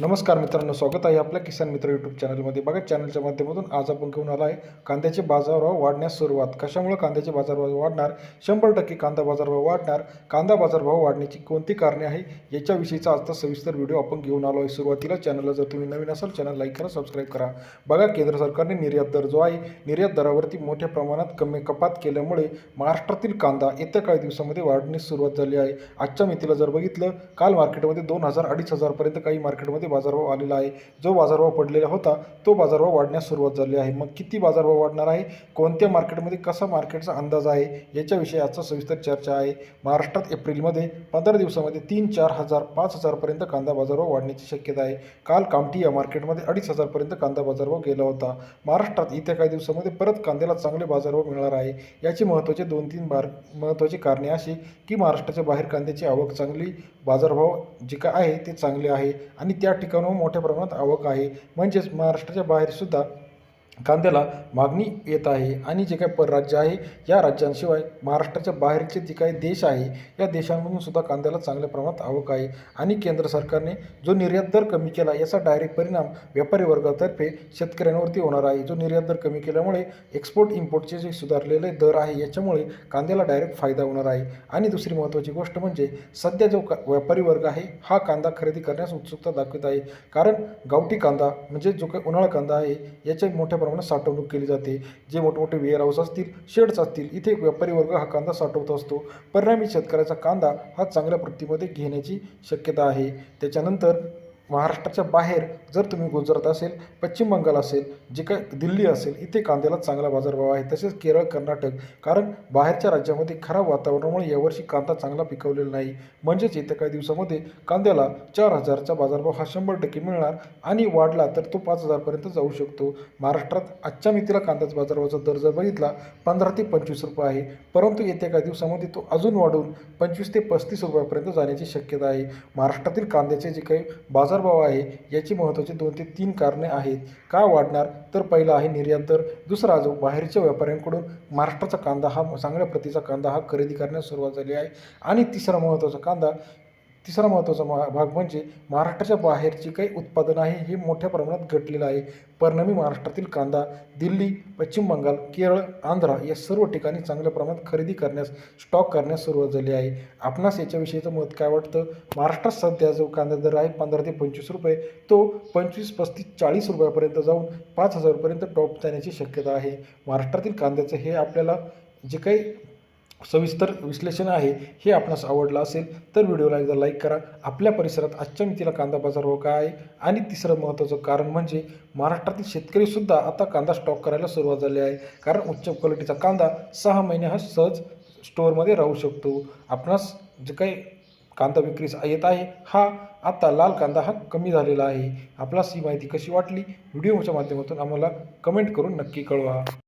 नमस्कार मित्रांनो स्वागत आहे आपल्या किसान मित्र यूट्यूब चॅनलमध्ये बघा चॅनलच्या माध्यमातून आज आपण घेऊन आला आहे कांद्याचे बाजारभाव वाढण्यास सुरुवात. कशामुळे कांद्याचे बाजारभाव वाढणार? शंभर टक्के कांदा बाजारभाव वाढणार. कांदा बाजारभाव वाढण्याची कोणती कारणे आहे? याच्याविषयीचा आजचा सविस्तर व्हिडिओ आपण घेऊन आलो आहे. सुरुवातीला चॅनलला जर तुम्ही नवीन असाल चॅनल लाईक करा सबस्क्राईब करा. बघा केंद्र सरकारने निर्यात दर जो आहे निर्यात दरावरती मोठ्या प्रमाणात कमी कपात केल्यामुळे महाराष्ट्रातील कांदा येत्या काही दिवसामध्ये वाढण्यास सुरुवात झाली आहे. आजच्या मितीला जर बघितलं काल मार्केटमध्ये दोन हजार अडीच हजारपर्यंत काही मार्केटमध्ये बाजारभाव आलेला आहे. जो बाजारभाव पडलेला होता तो बाजारभाव वाढण्यास सुरुवात झाली आहे. मग किती बाजारभाव वाढणार आहे? कोणत्या मार्केटमध्ये कसा मार्केटचा अंदाज आहे? याच्याविषयी आजचा सविस्तर चर्चा आहे. महाराष्ट्रात एप्रिलमध्ये पंधरा दिवसामध्ये तीन चार हजार पाच हजारपर्यंत कांदा बाजारभाव वाढण्याची शक्यता आहे. काल कामठी या मार्केटमध्ये अडीच हजारपर्यंत कांदा बाजारभाव गेला होता. महाराष्ट्रात येत्या काही दिवसामध्ये परत कांद्याला चांगले बाजारभाव मिळणार आहे. याची महत्त्वाचे दोन तीन बार महत्त्वाची कारणे अशी की महाराष्ट्राच्या बाहेर कांद्याची आवक चांगली बाजारभाव जे काय आहे ते चांगले आहे. आणि त्या या ठिकाणाहून मोठ्या प्रमाणात आवक आहे. म्हणजेच महाराष्ट्राच्या बाहेरसुद्धा कांद्याला मागणी येत आहे आणि जे काही परराज्य आहे या राज्यांशिवाय महाराष्ट्राच्या बाहेरचे जे काही देश आहे या देशांमधून सुद्धा कांद्याला चांगल्या प्रमाणात आवक आहे आणि केंद्र सरकारने जो निर्यात दर कमी केला याचा डायरेक्ट परिणाम व्यापारी वर्गातर्फे शेतकऱ्यांवरती होणार आहे. जो निर्यात दर कमी केल्यामुळे एक्सपोर्ट इम्पोर्टचे जे सुधारलेले दर आहे याच्यामुळे कांद्याला डायरेक्ट फायदा होणार आहे. आणि दुसरी महत्त्वाची गोष्ट म्हणजे सध्या जो का व्यापारी वर्ग आहे हा कांदा खरेदी करण्यास उत्सुकता दाखवित आहे. कारण गावठी कांदा म्हणजे जो काही उन्हाळा कांदा आहे याच्या मोठ्या प्रमाणात साठवणूक केली जाते. जे मोठमोठे वेअरहाऊस असतील शेड्स असतील इथे व्यापारी वर्ग हा कांदा साठवत असतो. परिणामी शेतकऱ्याचा कांदा हा चांगल्या प्रतीमध्ये घेण्याची शक्यता आहे. त्याच्यानंतर महाराष्ट्राच्या बाहेर जर तुम्ही गुजरात असेल पश्चिम बंगाल असेल जे काय दिल्ली असेल इथे कांद्याला चांगला बाजारभाव आहे. तसेच केरळ कर्नाटक कारण बाहेरच्या राज्यामध्ये खराब वातावरणामुळे यावर्षी कांदा चांगला पिकवलेला नाही. म्हणजेच येत्या काही दिवसामध्ये कांद्याला चार हजारचा बाजारभाव हा शंभर टक्के मिळणार आणि वाढला तर तो पाच हजारपर्यंत जाऊ शकतो. महाराष्ट्रात आजच्या मितीला कांद्याचा बाजारभावाचा दर जर बघितला पंधरा ते पंचवीस रुपये आहे. परंतु येत्या काही दिवसामध्ये तो अजून वाढून पंचवीस ते पस्तीस रुपयापर्यंत जाण्याची शक्यता आहे. महाराष्ट्रातील कांद्याचे जे काही बाजारभाव आहे याची महत्त्व महत्त्वाची दोन ते तीन कारणे आहेत. का वाढणार? तर पहिला आहे निर्यात दर दुसरा जो बाहेरच्या व्यापाऱ्यांकडून महाराष्ट्राचा कांदा हा चांगल्या प्रतीचा कांदा हा खरेदी करण्यास सुरुवात झाली आहे. आणि तिसरा महत्त्वाचा कांदा तिसरा महत्त्वाचा मा भाग म्हणजे महाराष्ट्राच्या बाहेर जे काही उत्पादन आहे हे मोठ्या प्रमाणात घटलेलं आहे. परिणामी महाराष्ट्रातील कांदा दिल्ली पश्चिम बंगाल केरळ आंध्रा या सर्व ठिकाणी चांगल्या प्रमाणात खरेदी करण्यास स्टॉक करण्यास सुरुवात झाली आहे. आपणास याच्याविषयीचं मत काय वाटतं? महाराष्ट्रात सध्या जो कांदा दर आहे पंधरा ते पंचवीस रुपये तो पंचवीस पस्तीस चाळीस रुपयापर्यंत जाऊन पाच हजारपर्यंत टॉप जाण्याची शक्यता आहे. महाराष्ट्रातील कांद्याचं हे आपल्याला जे काही सविस्तर विश्लेषण आहे हे आपणास आवडलं असेल तर व्हिडिओला एकदा लाईक करा. आपल्या परिसरात आजच्या मितीला कांदा हो काय आहे? आणि तिसरं महत्त्वाचं कारण म्हणजे महाराष्ट्रातील शेतकरीसुद्धा आता कांदा स्टॉक करायला सुरुवात झाली आहे. कारण उच्च क्वालिटीचा कांदा सहा महिने हा सहज स्टोअरमध्ये राहू शकतो. आपणास जे काही कांदा विक्रीस येत आहे हा आता लाल कांदा हा कमी झालेला आहे. आपणास ही माहिती कशी वाटली? व्हिडिओच्या माध्यमातून आम्हाला कमेंट करून नक्की कळवा.